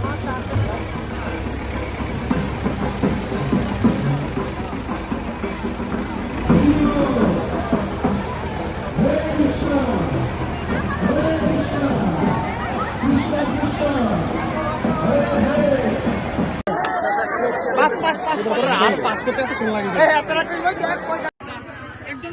pas pas pas. Berat. pas kita eh, ke sini lagi eh terus lagi একজন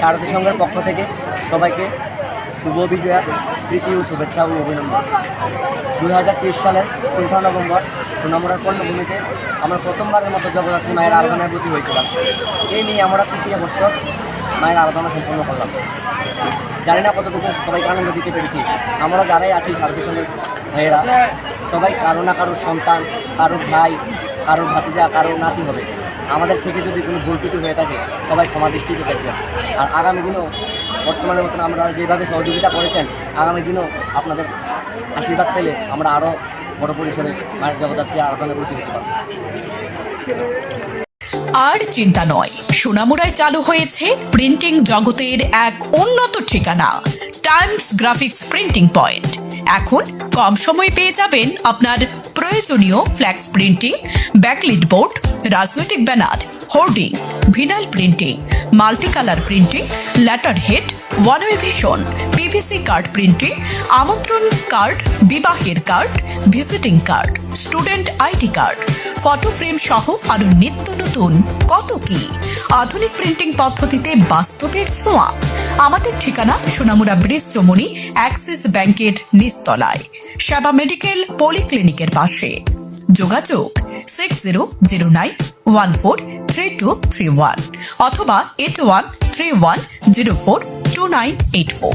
শারদী সংঘের পক্ষ থেকে সবাইকে শুভ বিজয়া, প্রীতি ও শুভেচ্ছা ও অভিনন্দন। দুই হাজার তেইশ সালের চৌঠা নভেম্বর সোনামুড়ার কর্ণভূমিতে আমরা প্রথমবারের মতো জগদ্ধাত্রী মায়ের আরাধনায় প্রতি হয়েছিলাম। এই নিয়ে আমরা তৃতীয় বছর মায়ের আরাধনা সম্পন্ন করলাম। জানি না কতটুকু সবাইকে আনন্দ দিতে পেরেছি। আমরা যারাই আছি শারদী সংঘের ভাইয়েরা, সবাই কারও না কারোর সন্তান, কারও ভাই, কারও ভাতিজা, কারও নাতি হবে। আমাদের থেকে যদি কোনো ভুল ত্রুটি হয়ে থাকে, সবাই ক্ষমা দৃষ্টিতে দেখবেন আর আগামী দিনেও বর্তমানের মতন আমরা যেভাবে সহযোগিতা করেছেন, আগামী দিনেও আপনাদের আশীর্বাদ পেলে আমরা আরও বড় পরিসরে মায়ের জগদ্ধাত্রী আরাধনা করতে হতে পারব। আর চিন্তা নয় সোনামুড়ায় চালু হয়েছে প্রিন্টিং জগতের এক উন্নত ঠিকানা, টাইমস গ্রাফিক্স প্রিন্টিং পয়েন্ট। এখন কম সময় পেয়ে যাবেন আপনার প্রয়োজনীয় ফ্ল্যাক্স প্রিন্টিং ব্যাকলিট বোর্ড রাজনৈতিক banner hoarding vinyl printing multicolour printing letter head one way vision PVC card printing আমন্ত্রণ কার্ড বিবাহের card visiting card student ID card photo frame সহ আরও নিত্য নতুন। কত কি? আধুনিক প্রিন্টিং পদ্ধতিতে বাস্তবের ছোঁয়া। আমাদের ঠিকানা সোনামুড়া ব্রিজ চমুনি, অ্যাক্সিস ব্যাংকের নিচতলায়। সেবা মেডিকেল পলিক্লিনিকের পাশে। যোগাযোগ six zero zero nine one four three two three one অথবা eight one three one zero four two nine eight four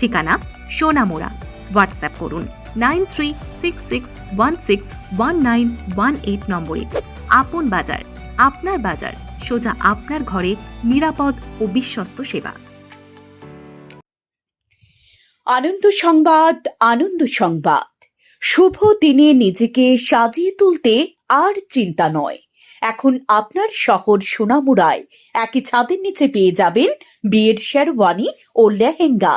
ঠিকানা সোনামোড়া। হোয়াটসঅ্যাপ করুন nine three six six one six one nine one eight নম্বরে। আপন বাজার, আপনার বাজার, সোজা আপনার ঘরে নিরাপদ ও বিশ্বস্ত সেবা। আনন্দ সংবাদ আনন্দ সংবাদ। শুভ দিনে নিজেকে সাজিয়ে তুলতে আর চিন্তা নয়। এখন আপনার শহর সোনামুড়ায়। একই ছাদের নিচে পেয়ে যাবেন বিয়ের শেরওয়ানি ও lehenga.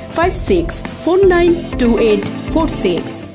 five six four nine two eight four six